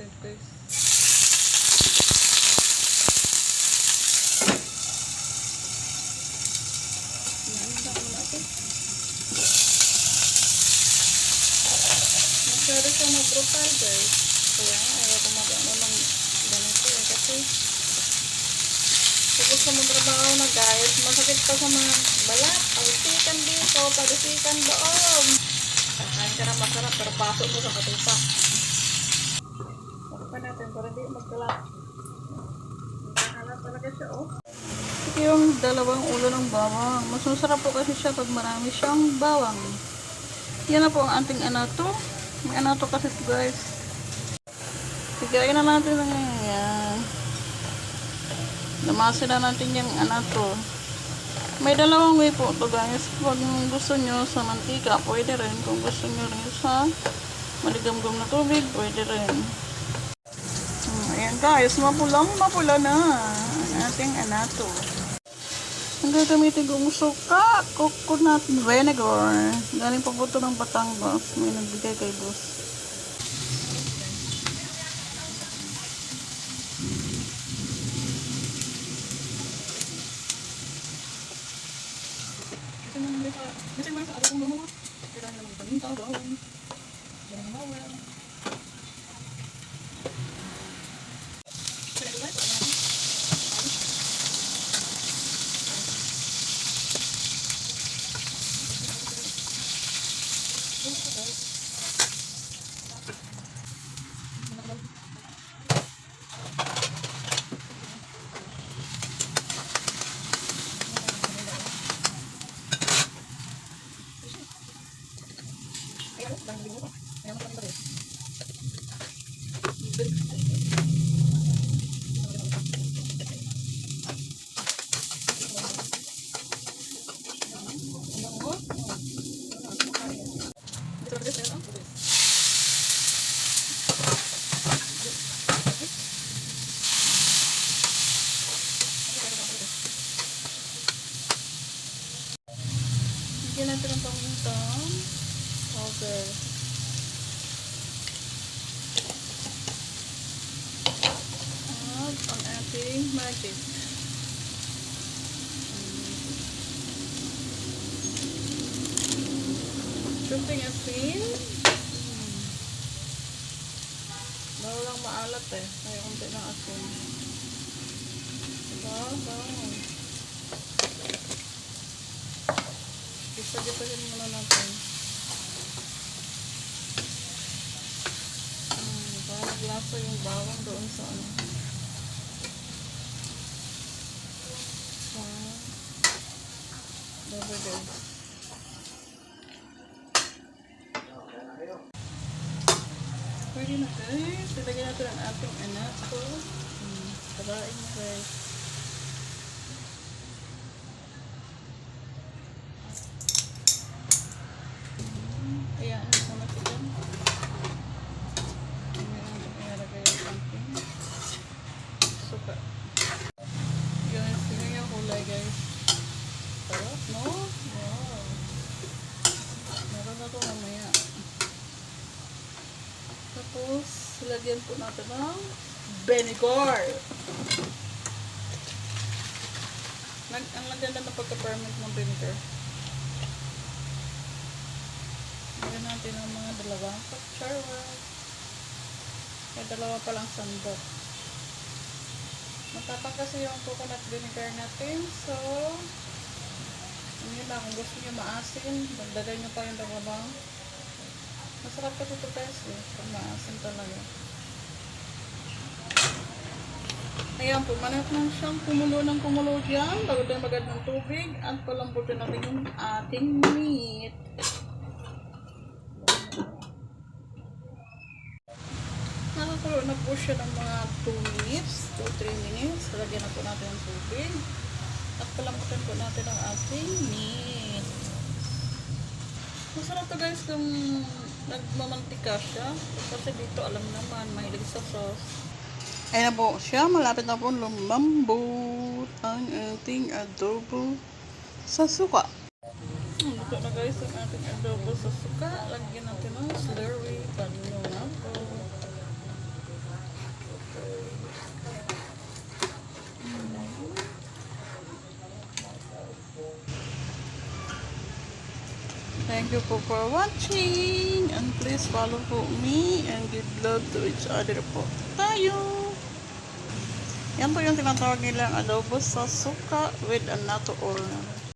natin natin. Masyado siya mag-brutal guys. Kaya ayaw ko mag-ano ng ganito eh. Kasi tapos sa mga na guys, masakit pa sa mga balat. Palisikan dito, palisikan doon. Kakain ka na masarap pero pasok mo sa katupa. Pa natin para di magkalat. Magkakalat talaga siya oh. Ito yung dalawang ulo ng bawang. Mas masarap po kasi siya pag marami siyang bawang. Yan na po ang ating anato. May anato kasi guys. Sigayin na natin ng yan. Lamasin na natin yung anato. May dalawang way po to guys. Pag gusto nyo sa mantika, pwede rin. Kung gusto nyo rin sa maligamgam na tubig, pwede rin. Guys, mapulang mapula na ang ating anato. Ang gagamitin kong suka, coconut vinegar. Galing pa po ito ng Batangas. May nagbigay kay boss. Kasi sa, kasi naman sa ating mga kailangan naman paninta, bawang. Yan ang bawang. Kaya diba, ito natin. Ayan, Bigyan natin ng pangutang. Okay. At ang ating magic. Shooting asin. Hmm. Bawal lang maalat eh. Kaya kunti ng asin. Diba? Bawal. Gisa-gisahin muna natin. Hmm, para maglasa yung bawang doon sa ano. Sa double guys. Pwede na guys. Ilagay natin ang ating anak ko. Hmm, tarain mo guys. Ayan, ano sa matigan? Ayan, ilalagay yung ating suka. Guys, tingnan yung kulay guys. Sarap, no? Wow. Meron na ito mamaya. Tapos, lagyan po natin ng vinegar. Nag ang maganda na pagka-ferment ng vinegar. Lagyan natin ng mga dalawang kutsara. May dalawa pa lang sandok. Matapang kasi yung coconut vinegar natin. So, yun lang. Kung gusto nyo maasin, dagdagan nyo pa yung dalawang. Masarap kasi ito guys eh. Pag maasin talaga. Ayan po, manat lang siyang kumulo ng kumulo dyan. Bago tayo magad ng tubig. At palambutin natin yung ating meat. Nakakulo na po siya ng mga 2 minutes, 2-3 minutes. Lagyan na po natin ng tubig. At palambutin po natin ang ating meat. Masarap to guys kung nagmamantika siya. Kasi dito alam naman, mahilig sa sauce. Ayan na po siya. Malapit na po lumambot ang ating adobo sa suka. Luto na guys ang ating adobo sa suka. Lagyan natin ng slurry. Paano na po. Thank you po for watching. And please follow po me and give love to each other po. Tayo! Yan po yung tinatawag nilang adobo sa suka with anato oil.